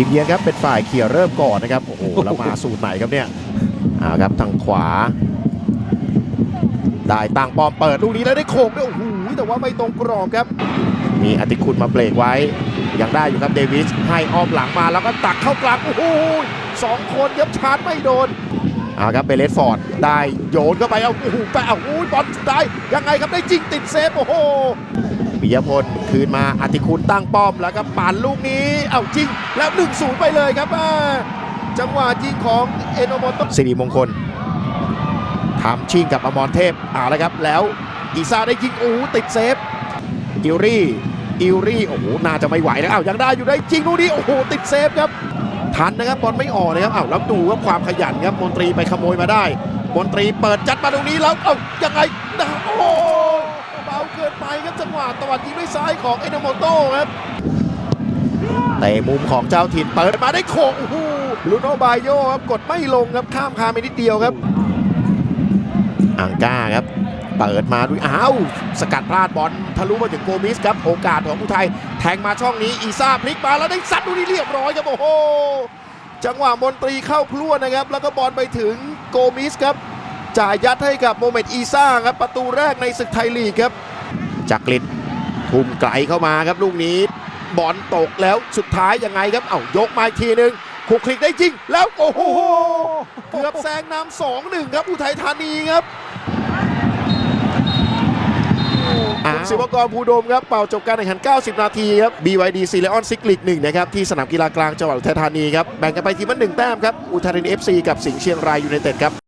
ทีมเยือนครับเป็นฝ่ายเคลียร์เริ่มก่อนนะครับโอ้โหแล้วมาสูตรไหนครับเนี่ยเอาครับทางขวา ได้ตั้งปอมเปิดลูกนี้แล้วได้โขกด้วยโอ้โหแต่ว่าไม่ตรงกรอบครับ มีอติคุณมาเบรกไว้ ยังได้อยู่ครับเดวิสให้อ้อมหลังมาแล้วก็ตักเข้ากลางโอ้โหสองคนครับชาร์จไม่โดนเอาครับเบเลสฟอร์ดได้โยนเข้าไปเอาโอ้โหแปะเอาโอ้ยบอลได้ยังไงครับได้จริงติดเซฟโอ้โหปิยพลคืนมาอติคุณตั้งป้อมแล้วก็ปั่นลูกนี้เอาจริงแล้ว1นศูนย์ไปเลยครับอ่าจังหวะยิงของเอโนโมโตสิริมงคลทำชิงกับอมรเทพเอาละครับแล้วอีซาได้ยิงโอ้โหติดเซฟอิลรี่อิลรี่โอ้โหน่าจะไม่ไหวนะอ้าวยังได้อยู่ได้จริงลูกนี้โอ้โหติดเซฟครับ ทันนะครับบอลไม่ออกนะครับอ้าวแล้วดูว่าความขยันครับมนตรีไปขโมยมาได้ มนตรีเปิดจัดมาตรงนี้แล้วเอ้ายังไงนะโอ้โหเบาเกินไปครับจังหวะตะวันยิงด้วยซ้ายของเอโนโมโต้ครับเตะมุมของเจ้าถิ่นเปิดมาได้โขกโอ้โหลูโนบายโยครับกดไม่ลงครับข้ามคานไปนิดเดียวครับ อังก้าครับ เปิดมาด้วยอ้าวสกัดพลาดบอลทะลุมาถึงโกมิสครับโอกาสของอุทัยแทงมาช่องนี้อีซ่าพลิกมาแล้วได้ซัดดูนี่เรียบร้อยครับโอ้โหจังหวะมนตรีเข้าพลวดนะครับ แล้วก็บอลไปถึงโกมิสครับจ่ายยัดให้กับโมเมดอีซ่าครับประตูแรกในศึกไทยลีกครับจักริดทุ่มไกลเข้ามาครับลูกนี้ บอลตกแล้วสุดท้ายยังไงครับเอ้ายกมาอีกทีหนึ่งคุกคลิกได้จริง แล้วโอ้โหเกือบแซงนำสองหนึ่งครับอุทัยธานีครับ คุณศิวกรภูโดมครับเป่าจบการแข่งขัน 90 นาทีครับ BYD c ีเลออนซิกลิกหนึ่งนะครับที่สนามกีฬากลางจังหวัดอุทัยธานีครับแบ่งกันไปทีมละหนึ่งแต้มครับอุทัยธานี FC กับสิงห์เชียงรายยูไนเต็ดครับ